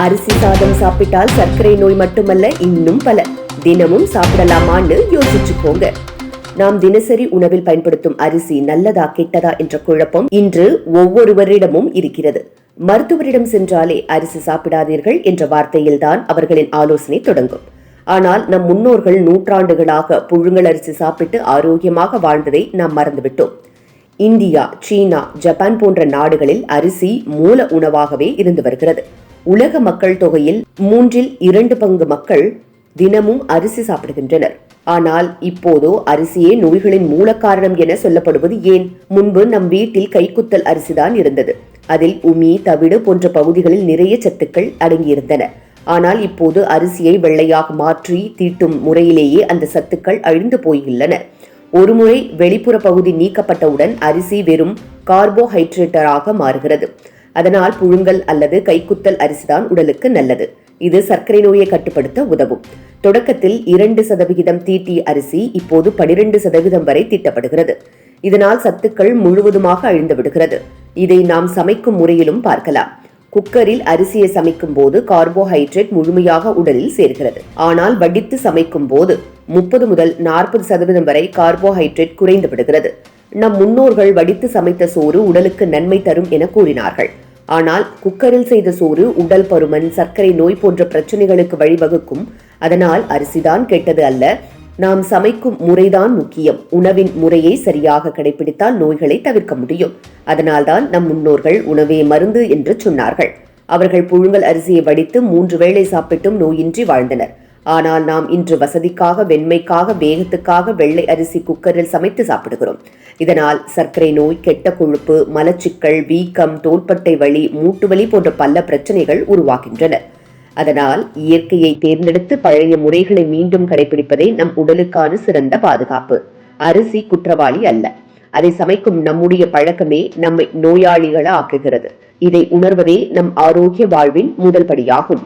அரிசி சாதம் சாப்பிட்டால் சர்க்கரை நோய் மட்டுமல்ல இன்னும் பல. தினமும் சாப்பிடலாமான்னு யோசிச்சுக்கோங்க. நாம் தினசரி உணவில் பயன்படுத்தும் அரிசி நல்லதா கெட்டதா என்ற குழப்பம் இன்று ஒவ்வொருவரிடமும் இருக்கிறது. மருத்துவரிடம் சென்றாலே அரிசி சாப்பிடாதீர்கள் என்ற வார்த்தையில்தான் அவர்களின் ஆலோசனை தொடங்கும். ஆனால் நம் முன்னோர்கள் நூற்றாண்டுகளாக புழுங்கல் அரிசி சாப்பிட்டு ஆரோக்கியமாக வாழ்ந்ததை நாம் மறந்துவிட்டோம். இந்தியா சீனா ஜப்பான் போன்ற நாடுகளில் அரிசி மூல உணவாகவே இருந்து வருகிறது. உலக மக்கள் தொகையில் மூன்றில் இரண்டு பங்கு மக்கள் தினமும் அரிசி சாப்பிடுகின்றனர். ஆனால் இப்போதோ அரிசியே நோய்களின் மூல காரணம் என சொல்லப்படுவது ஏன்? முன்பு நம் வீட்டில் கைக்குத்தல் அரிசிதான் இருந்தது. அதில் உமி தவிடு போன்ற பகுதிகளில் நிறைய சத்துக்கள் அடங்கியிருந்தன. ஆனால் இப்போது அரிசியை வெள்ளையாக மாற்றி தீட்டும் முறையிலேயே அந்த சத்துக்கள் அழிந்து போயுள்ளன. ஒருமுறை வெளிப்புற பகுதி நீக்கப்பட்டவுடன் அரிசி வெறும் கார்போஹைட்ரேட்டராக மாறுகிறது. அதனால் புழுங்கல் அல்லது கைக்குத்தல் அரிசிதான் உடலுக்கு நல்லது. இது சர்க்கரை நோயை கட்டுப்படுத்த உதவும். தொடக்கத்தில் இரண்டு சதவிகிதம் தீட்டி அரிசி இப்போது பனிரெண்டு சதவீதம் வரை தீட்டப்படுகிறது. இதனால் சத்துக்கள் முழுவதுமாக அழிந்து விடுகிறது இதை நாம் சமைக்கும் முறையிலும் பார்க்கலாம். குக்கரில் அரிசியை சமைக்கும் போது கார்போஹைட்ரேட் முழுமையாக உடலில் சேர்கிறது. ஆனால் வடித்து சமைக்கும் போது முப்பது முதல் நாற்பது சதவீதம் வரை கார்போஹைட்ரேட் குறைந்து விடுகிறது நம் முன்னோர்கள் வடித்து சமைத்த சோறு உடலுக்கு நன்மை தரும் என கூறினார்கள். ஆனால் குக்கரில் செய்த சோறு உடல் பருமன் சர்க்கரை நோய் போன்ற பிரச்சனைகளுக்கு வழிவகுக்கும். அதனால் அரிசிதான் கெட்டது அல்ல. நாம் சமைக்கும் முறைதான் முக்கியம். உணவின் முறையை சரியாக கடைபிடித்தால் நோய்களை தவிர்க்க முடியும். அதனால்தான் நம் முன்னோர்கள் உணவே மருந்து என்று சொன்னார்கள். அவர்கள் புழுங்கல் அரிசியை வடித்து மூன்று வேளை சாப்பிட்டும் நோயின்றி வாழ்ந்தனர். ஆனால் நாம் இன்று வசதிக்காக வெண்மைக்காக வேகத்துக்காக வெள்ளை அரிசி குக்கரில் சமைத்து சாப்பிடுகிறோம். இதனால் சர்க்கரை நோய் கெட்ட கொழுப்பு மலச்சிக்கல் வீக்கம் தோள்பட்டை வலி மூட்டு வலி போன்ற பல பிரச்சனைகள் உருவாகின்றன. அதனால் இயற்கையை தேர்ந்தெடுத்து பழைய முறைகளை மீண்டும் கடைபிடிப்பதே நம் உடலுக்கான சிறந்த பாதுகாப்பு. அரிசி குற்றவாளி அல்ல. அதை சமைக்கும் நம்முடைய பழக்கமே நம்மை நோயாளிகள ஆக்குகிறது இதை உணர்வதே நம் ஆரோக்கிய வாழ்வின் முதல் படியாகும்.